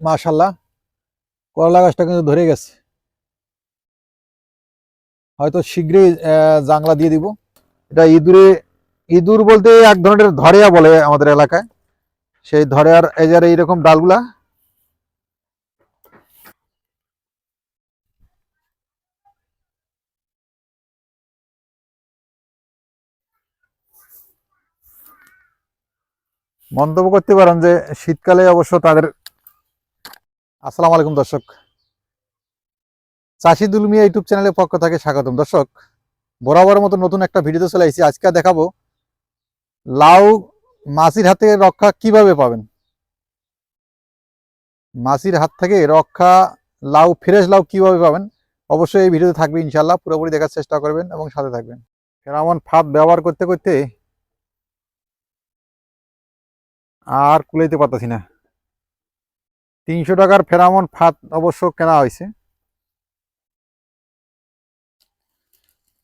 মাশাল্লাহ করলা গাছটা কিন্তু ধরে গেছে। হয়তো শীঘ্রই জাংলা দিয়ে দিব। এটা ইঁদুরে, ইঁদুর বলতে এক ধরনের ধরেয়া বলে আমাদের এলাকায়। সেই ধরেয়ার যে এইরকম ডালগুলা। মন্তব্য করতে পারেন যে শীতকালে অবশ্য তাদের আসসালামু আলাইকুম দর্শক। চাষি দুলমিয়া ইউটিউব চ্যানেলের পক্ষ থেকে স্বাগতম। দর্শক, বরাবর মতো নতুন একটা ভিডিওতে চলে এসেছি। আজকে দেখাবো লাউ মাছির হাত থেকে রক্ষা কীভাবে পাবেন? মাছির হাত থেকে রক্ষা লাউ, ফ্রেশ লাউ কীভাবে পাবেন? অবশ্যই এই ভিডিওতে থাকবে ইনশাল্লাহ পুরোপুরি দেখার চেষ্টা করবেন এবং সাথে থাকবেন। ফেরামন ফাঁদ ব্যবহার করতে করতে আর কুলাইতে পারতেছি না। তিনশো টাকার ফেরামন ফাঁদ অবশ্য কেনা হয়েছে।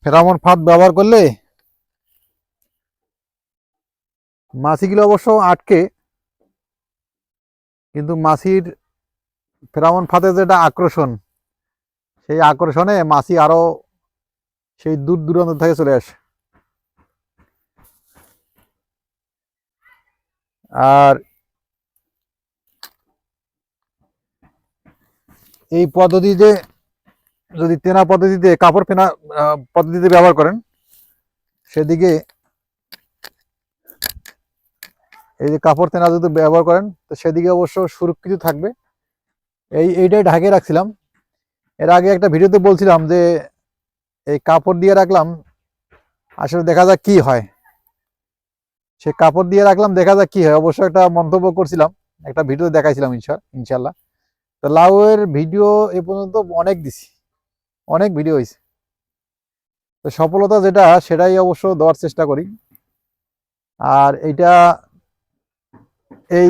ফেরামন ফাঁদ ব্যবহার করলে মাছিগুলো অবশ্য আটকে, কিন্তু মাছির ফেরামন ফাঁদের যেটা আকর্ষণ, সেই আকর্ষণে মাছি আরও সেই দূর দূরান্ত থেকে চলে আসে। আর এই পদ্ধতিতে যদি তেনা পদ্ধতিতে কাপড় ফেনা পদ্ধতিতে ব্যবহার করেন, সেদিকে এই যে কাপড় তেনা যদি ব্যবহার করেন, তো সেদিকে অবশ্য সুরক্ষিত থাকবে। এই, এইটাই ঢাকিয়ে রাখছিলাম। এর আগে একটা ভিডিওতে বলছিলাম যে, এই কাপড় দিয়ে রাখলাম, আসলে দেখা যাক কি হয়। সে কাপড় দিয়ে রাখলাম, দেখা যাক কি হয়। অবশ্য একটা মন্তব্য করছিলাম, একটা ভিডিও দেখাইছিলাম, ইনশা ইনশাল্লাহ তো লাউয়ের ভিডিও এ পর্যন্ত অনেক দিছি, অনেক ভিডিও হয়েছে তো সফলতা যেটা, সেটাই অবশ্য দেওয়ার চেষ্টা করি। আর এটা এই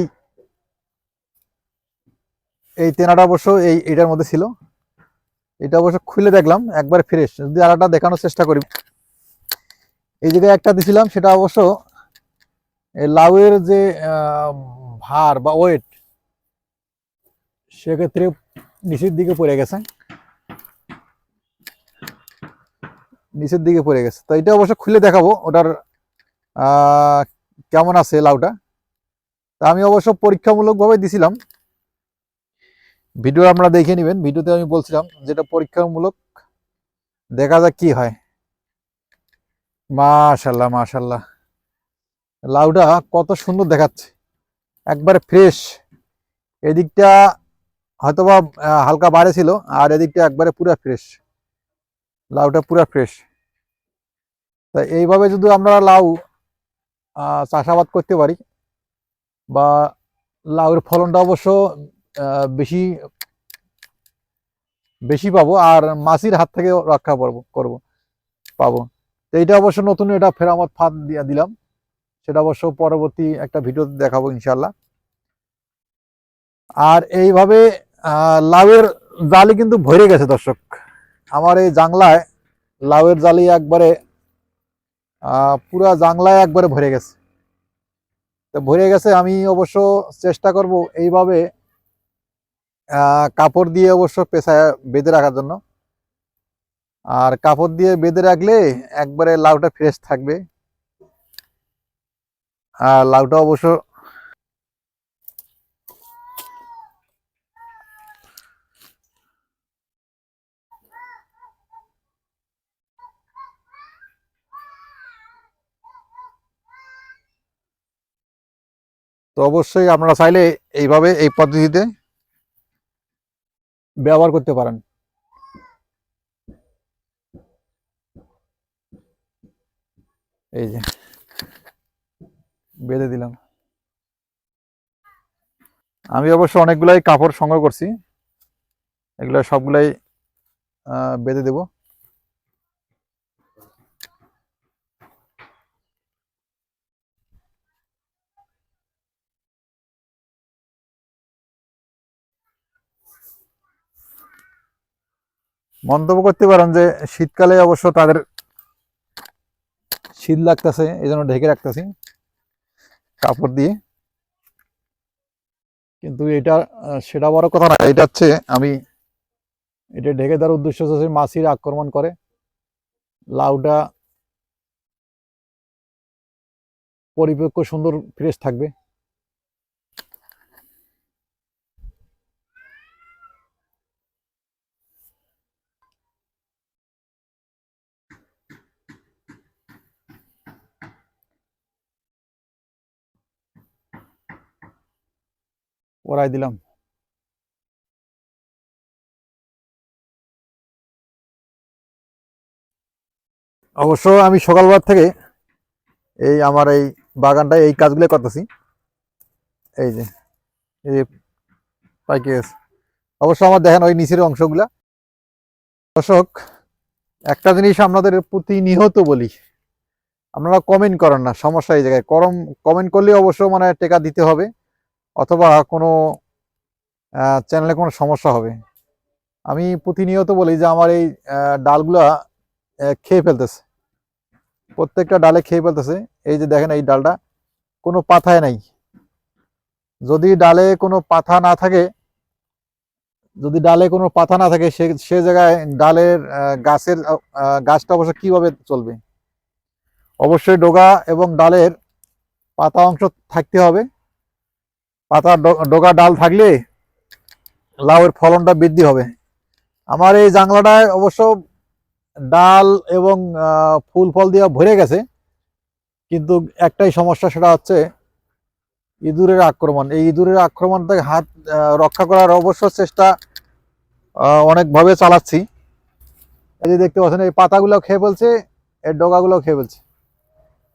এই তেনাটা অবশ্য এই এটার মধ্যে ছিল। এটা অবশ্য খুলে দেখলাম, একবার ফ্রেশ। যদি আর একটা দেখানোর চেষ্টা করি। এই জায়গায় একটা দিছিলাম, সেটা অবশ্য লাউয়ের যে ভার বা ওয়েট সেক্ষেত্রে নিচের দিকে পড়ে গেছে। নিচের দিকে পড়ে গেছে। তো এটা অবশ্য খুলে দেখাবো, ওটার কেমন আছে লাউটা। তা আমি অবশ্য পরীক্ষামূলকভাবে দিছিলাম। ভিডিও আমরা দেখে নেবেন। ভিডিওতে আমি বলছিলাম যেটা পরীক্ষামূলক, দেখা যাক কি হয়। মাশাল্লাহ মাশাল্লাহ। লাউটা কত সুন্দর দেখাচ্ছে। একবারে ফ্রেশ। এদিকটা হয়তোবা হালকা বাড়ে ছিল, আর এদিকটা একবারে পুরো ফ্রেশ লাউটা পুরো ফ্রেশ তা এইভাবে যদি আমরা লাউ চাষাবাদ করতে পারি, বা লাউয়ের ফলনটা অবশ্য বেশি বেশি পাবো, আর মাছির হাত থেকে রক্ষা পাবো করব, পাবো। তো এইটা অবশ্য নতুন এটা ফেরামত ফাঁদ দিয়া দিলাম। সেটা অবশ্য পরবর্তী একটা ভিডিওতে দেখাবো ইনশাল্লাহ আর এইভাবে লাউয়ের জালি কিন্তু ভরে গেছে, দর্শক। আমার এই জাংলায় লাউয়ের জালি একবারে পুরা জাংলায় একবারে ভরে গেছে। তো ভরে গেছে, আমি অবশ্য চেষ্টা করব এইভাবে কাপড় দিয়ে অবশ্য পেছায় বেঁধে রাখার জন্য। আর কাপড় দিয়ে বেঁধে রাখলে একবারে লাউটা ফ্রেশ থাকবে। আর লাউটা অবশ্য তো অবশ্যই আপনারা চাইলে এইভাবে এই পদ্ধতিতে ব্যবহার করতে পারেন। এই যে, বেঁধে দিলাম। আমি অবশ্য অনেকগুলাই কাপড় সংগ্রহ করছি। এগুলো সবগুলাই বেঁধে দেব। মন্তব্য করতে পারেন যে শীতকালে অবশ্য তাদের শীত লাগতেছে এই জন্য ঢেকে রাখতেছি কাপড় দিয়ে। কিন্তু এটা, সেটা বড় কথা না, এটা হচ্ছে আমি, এটা ঢেকে দেওয়ার উদ্দেশ্য হচ্ছে মাছির আক্রমণ করে, লাউটা পরিপক্ক সুন্দর ফ্রেশ থাকবে। ওরাই দিলাম। অবশ্য আমি সকালবেলা থেকে এই আমার এই বাগানটায় এই কাজগুলো করতেছি। এই যে এই যে পাইকে গেছে। অবশ্য আমার দেখেন ওই নিচের অংশগুলা। দর্শক, একটা জিনিস আপনাদের প্রতিনিয়ত বলি, আপনারা কমেন্ট করেন না, সমস্যা এই জায়গায়। করম কমেন্ট করলে অবশ্য মানে টেকা দিতে হবে। অথবা কোনো চ্যানেলে কোনো সমস্যা হবে। আমি প্রতিনিয়ত বলি যে আমার এই ডালগুলা খেয়ে ফেলতেছে। প্রত্যেকটা ডালে খেয়ে ফেলতেছে। এই যে দেখেন এই ডালটা, কোনো পাথায় নাই। যদি ডালে কোনো পাথা না থাকে, যদি ডালে কোনো পাতা না থাকে, সে সে জায়গায় ডালের গাছের গাছটা অবশ্য কীভাবে চলবে? অবশ্যই ডোগা এবং ডালের পাতা অংশ থাকতে হবে। পাতা ডোকা ডাল থাকলে লাউয়ের ফলনটা বৃদ্ধি হবে। আমার এই জাংলাটায় অবশ্য ডাল এবং ফুল ফল দিয়ে ভরে গেছে। কিন্তু একটাই সমস্যা সেটা হচ্ছে ইঁদুরের আক্রমণ। এই ইঁদুরের আক্রমণ থেকে হাত রক্ষা করার অবশ্য চেষ্টা অনেকভাবে চালাচ্ছি। এই যে দেখতে পাচ্ছেন, এই পাতাগুলো খেয়ে ফেলছে এর ডগাগুলো খেয়ে ফেলছে।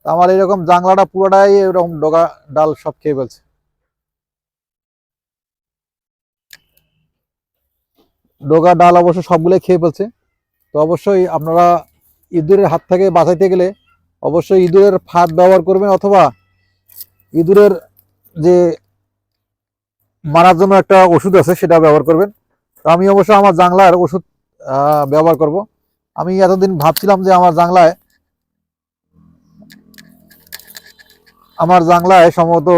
আমার এরকম জাংলাটা পুরোটাই এরকম ডগা ডাল সব খেয়ে ফেলছে। ডগা, ডাল অবশ্য সবগুলোই খেয়ে ফেলছে। তো অবশ্যই আপনারা ইঁদুরের হাত থেকে বাঁচাইতে গেলে অবশ্যই ইঁদুরের ফাঁদ ব্যবহার করবেন অথবা ইঁদুরের যে মারার জন্য একটা ওষুধ আছে সেটা ব্যবহার করবেন। তো আমি অবশ্য আমার জাংলার ওষুধ ব্যবহার করব। আমি এতদিন ভাবছিলাম যে আমার জাংলায় আমার জাংলায় সম্ভবত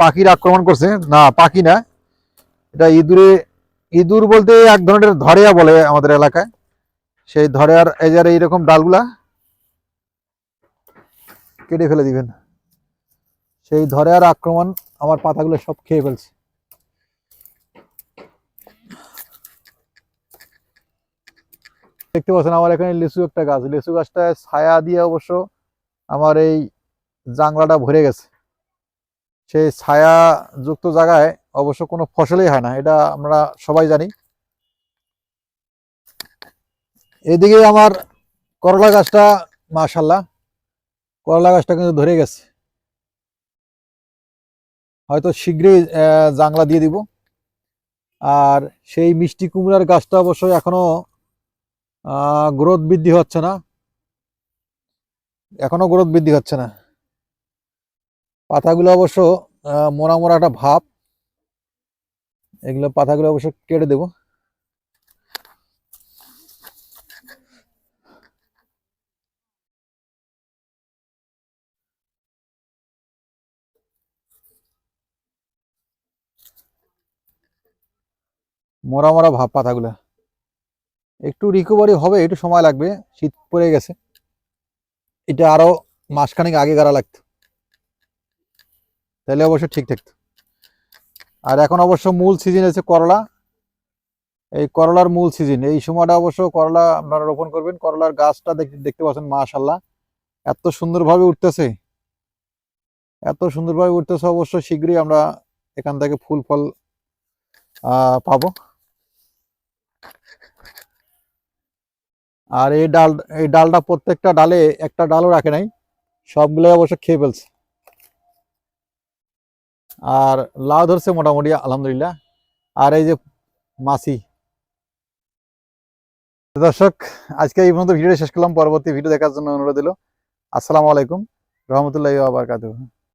পাখির আক্রমণ করছে। না, পাখি না। এটা ইঁদুরে ইঁদুর বলতে এক ধরনের ধরেয়া বলে আমাদের এলাকায়। সেই ধরেয়ার আর এইরকম ডালগুলা, কেটে ফেলে দিবেন। সেই ধরেয়ার আক্রমণ, আমার পাতাগুলো সব খেয়ে ফেলছে। দেখতে পাচ্ছেন, আমার এখানে লিচু একটা গাছ। লিচু গাছটায় ছায়া দিয়ে অবশ্য আমার এই জাংলাটা ভরে গেছে। সেই ছায়া যুক্ত জায়গায় অবশ্য কোনো ফসলই হয় না, এটা আমরা সবাই জানি। এদিকে আমার করলা গাছটা মাশাল্লাহ করলা গাছটা কিন্তু ধরে গেছে। হয়তো শীঘ্রই জাংলা দিয়ে দিব। আর সেই মিষ্টি কুমড়ার গাছটা অবশ্যই এখনও গ্রোথ বৃদ্ধি হচ্ছে না। এখনও গ্রোথ বৃদ্ধি হচ্ছে না। পাতাগুলো অবশ্য মোড়া মোড়া একটা ভাব। এগুলো পাতাগুলো অবশ্য কেটে দেব। মোড়া মোড়া ভাব পাতাগুলো। একটু রিকভারি হবে, একটু সময় লাগবে, শীত পড়ে গেছে। এটা আরও মাসখানেক আগে গাড়া লাগতো। তাহলে অবশ্য ঠিক থাকতো আর এখন অবশ্য মূল সিজন আছে করলা। এই করলার মূল সিজন, এই সময়টা অবশ্য করলা আপনারা রোপণ করবেন। করলার গাছটা দেখতে পাচ্ছেন মাশাল্লাহ এত সুন্দরভাবে উঠতেছে। এত সুন্দরভাবে উঠতেছে অবশ্য শীঘ্রই আমরা এখান থেকে ফুল ফল পাবো। আর এই ডাল, এই ডালটা প্রত্যেকটা ডালে একটা ডালও রাখে নাই। সবগুলোই অবশ্য খেয়ে ফেলছে। আর লাউ ধরছে মোটামুটি, আলহামদুলিল্লাহ। আর এই যে মাছি। দর্শক, আজকে এই পর্যন্ত ভিডিও শেষ করলাম। পরবর্তী ভিডিও দেখার জন্য অনুরোধ দিল আসসালামু আলাইকুম। রহমতুল্লাহ আবরকাতুহ